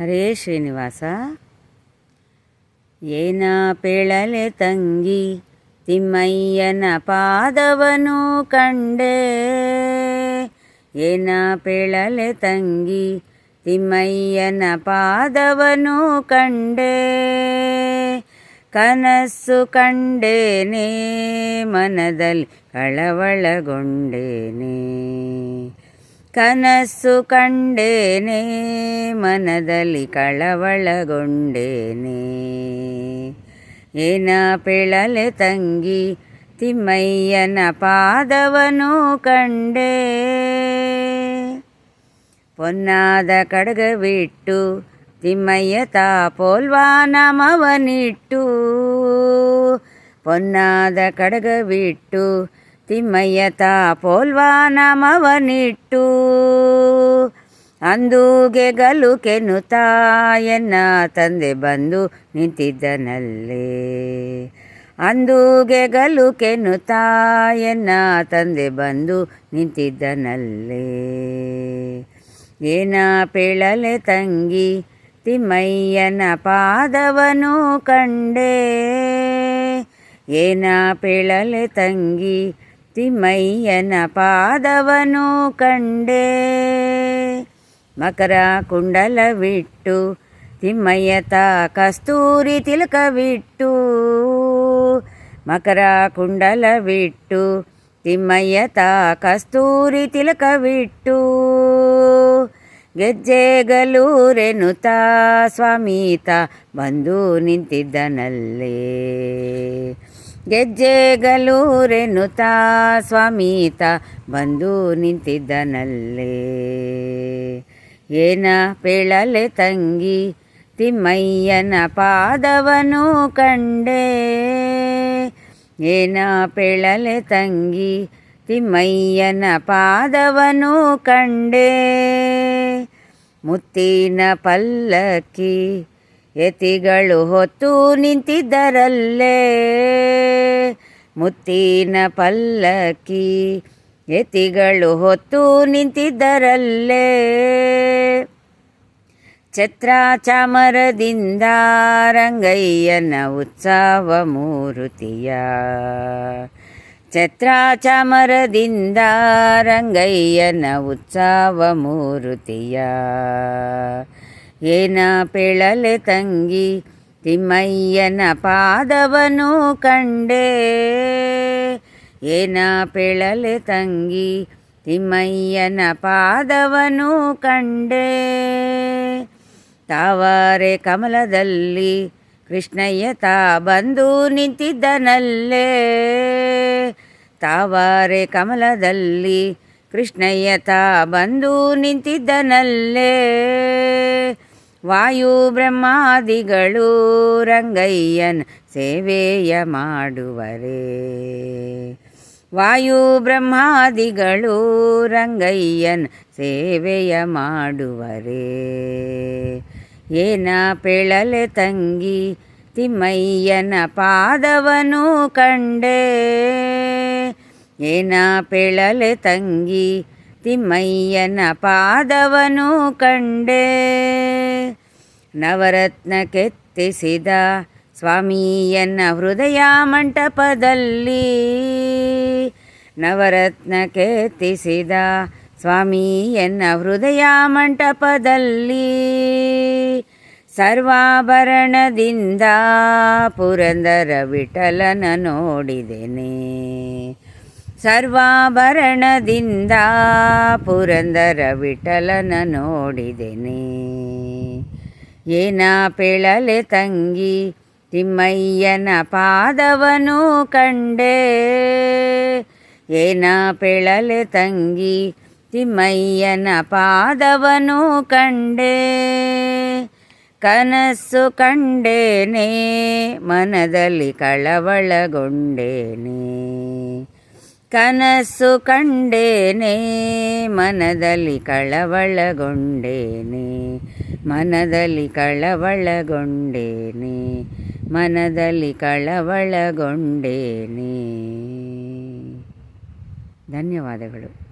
ಹರೇ ಶ್ರೀನಿವಾಸ ಏನ ಪೇಳಲೆ ತಂಗಿ ತಿಮ್ಮಯ್ಯನ ಪಾದವನು ಕಂಡೆ ಏನ ಪೇಳಲೆ ತಂಗಿ ತಿಮ್ಮಯ್ಯನ ಪಾದವನು ಕಂಡೆ ಕನಸು ಕಂಡೇನೆ ಮನದಲ್ಲಿ ಕಳವಳಗೊಂಡೇನೆ ಕನಸು ಕಂಡೇನೆ ಮನದಲ್ಲಿ ಕಳವಳಗೊಂಡೇನೆ ಏನ ಪೇಳಲೆ ತಂಗಿ ತಿಮ್ಮಯ್ಯನ ಪಾದವನು ಕಂಡೆ ಪೊನ್ನಾದ ಕಡಗವಿಟ್ಟು ತಿಮ್ಮಯ್ಯ ತಾಪೋಲ್ವಾನ ಮವನಿಟ್ಟು ಪೊನ್ನಾದ ಕಡಗವಿಟ್ಟು ತಿಮ್ಮಯ್ಯ ಪೋಲ್ವಾನಮವನಿಟ್ಟು ಅಂದೂಗೆಗಲು ಅಂದೂಗೆ ಗಲು ಕೆನ್ನುತ್ತಾಯನ್ನ ತಂದೆ ಬಂದು ನಿಂತಿದ್ದನಲ್ಲೇ. ಅಂದೂಗೆ ಗಲು ಕೆನ್ನುತ್ತಾಯನ್ನ ತಂದೆ ಬಂದು ನಿಂತಿದ್ದನಲ್ಲೇ. ಏನ ಪೇಳಲೆ ತಂಗಿ, ತಿಮ್ಮಯ್ಯನ ಪಾದವನು ಕಂಡೆ. ಏನ ಪೇಳಲೆ ತಂಗಿ ತಿಮ್ಮಯ್ಯನ ಪಾದವನು ಕಂಡೆ. ಮಕರ ಕುಂಡಲವಿಟ್ಟು ತಿಮ್ಮಯ್ಯ ತ ಕಸ್ತೂರಿ ತಿಲಕವಿಟ್ಟು ಮಕರ ಕುಂಡಲವಿಟ್ಟು ತಿಮ್ಮಯ್ಯ ತ ಕಸ್ತೂರಿ ತಿಲಕವಿಟ್ಟು ಗೆಜ್ಜೆಗಲೂರೆನುತ ಸ್ವಾಮೀತ ಬಂದು ನಿಂತಿದ್ದನಲ್ಲೇ. ಗೆಜ್ಜೆಗಲೂರೆನುತಾ ಸ್ವಾಮೀತ ಬಂದು ನಿಂತಿದ್ದನಲ್ಲೇ. ಏನ ಪೇಳಲೆ ತಂಗಿ ತಿಮ್ಮಯ್ಯನ ಪಾದವನು ಕಂಡೆ. ಏನ ಪೇಳಲೆ ತಂಗಿ ತಿಮ್ಮಯ್ಯನ ಪಾದವನು ಕಂಡೆ. ಮುತ್ತಿನ ಪಲ್ಲಕ್ಕಿ ಯತಿಗಳು ಹೊತ್ತು ನಿಂತಿದ್ದರಲ್ಲೇ. ಮುತ್ತಿನ ಪಲ್ಲಕ್ಕಿ ಯತಿಗಳು ಹೊತ್ತು ನಿಂತಿದ್ದರಲ್ಲೇ. ಛತ್ರ ಚಾಮರದಿಂದ ರಂಗಯ್ಯನ ಉತ್ಸವ ಮೂರುತಿಯ. ಛತ್ರ ಚಾಮರದಿಂದ ರಂಗಯ್ಯನ ಉತ್ಸವ ಮೂರುತಿಯ. ಏನ ಪೇಳಲೆ ತಂಗಿ ತಿಮ್ಮಯ್ಯನ ಪಾದವನು ಕಂಡೆ. ಏನ ಪೇಳಲೆ ತಂಗಿ ತಿಮ್ಮಯ್ಯನ ಪಾದವನು ಕಂಡೆ. ತಾವರೆ ಕಮಲದಲ್ಲಿ ಕೃಷ್ಣಯ್ಯ ತಾ ಬಂದು ನಿಂತಿದ್ದನಲ್ಲೇ. ತಾವರೆ ಕಮಲದಲ್ಲಿ ಕೃಷ್ಣಯ್ಯ ತಾ ಬಂದು ನಿಂತಿದ್ದನಲ್ಲೇ. ವಾಯು ಬ್ರಹ್ಮಾದಿಗಳು ರಂಗಯ್ಯನ ಸೇವೆಯ ಮಾಡುವರೇ ವಾಯು ಬ್ರಹ್ಮಾದಿಗಳು ರಂಗಯ್ಯನ ಸೇವೆಯ ಮಾಡುವರೇ ಏನ ಪೇಳಲೆ ತಂಗಿ ತಿಮ್ಮಯ್ಯನ ಪಾದವನು ಕಂಡೆ ಏನ ಪೇಳಲೆ ತಂಗಿ ತಿಮ್ಮಯ್ಯನ ಪಾದವನು ಕಂಡೆ ನವರತ್ನ ಕೆತ್ತಿಸಿದ ಸ್ವಾಮಿಯನ್ನ ಹೃದಯ ಮಂಟಪದಲ್ಲಿ ನವರತ್ನ ಕೆತ್ತಿಸಿದ ಸ್ವಾಮಿಯನ್ನ ಹೃದಯ ಮಂಟಪದಲ್ಲಿ ಸರ್ವಾಭರಣದಿಂದ ಪುರಂದರ ವಿಠಲನ ನೋಡಿದೆನೆ. ಸರ್ವಾಭರಣದಿಂದ ಪುರಂದರ ವಿಠಲನ ನೋಡಿದೆನೆ. ಏನ ಪೇಳಲೆ ತಂಗಿ ತಿಮ್ಮಯ್ಯನ ಪಾದವನು ಕಂಡೆ. ಏನ ಪೇಳಲೆ ತಂಗಿ ತಿಮ್ಮಯ್ಯನ ಪಾದವನು ಕಂಡೆ. ಕನಸು ಕಂಡೇನೆ, ಮನದಲ್ಲಿ ಕಳವಳಗೊಂಡೇನೆ. ಕನಸು ಕಂಡೇನೆ ಮನದಲ್ಲಿ ಕಳವಳಗೊಂಡೇನೆ ಮನದಲ್ಲಿ ಕಳವಳಗೊಂಡೇನೆ ಮನದಲ್ಲಿ ಕಳವಳಗೊಂಡೇನೆ. ಧನ್ಯವಾದಗಳು.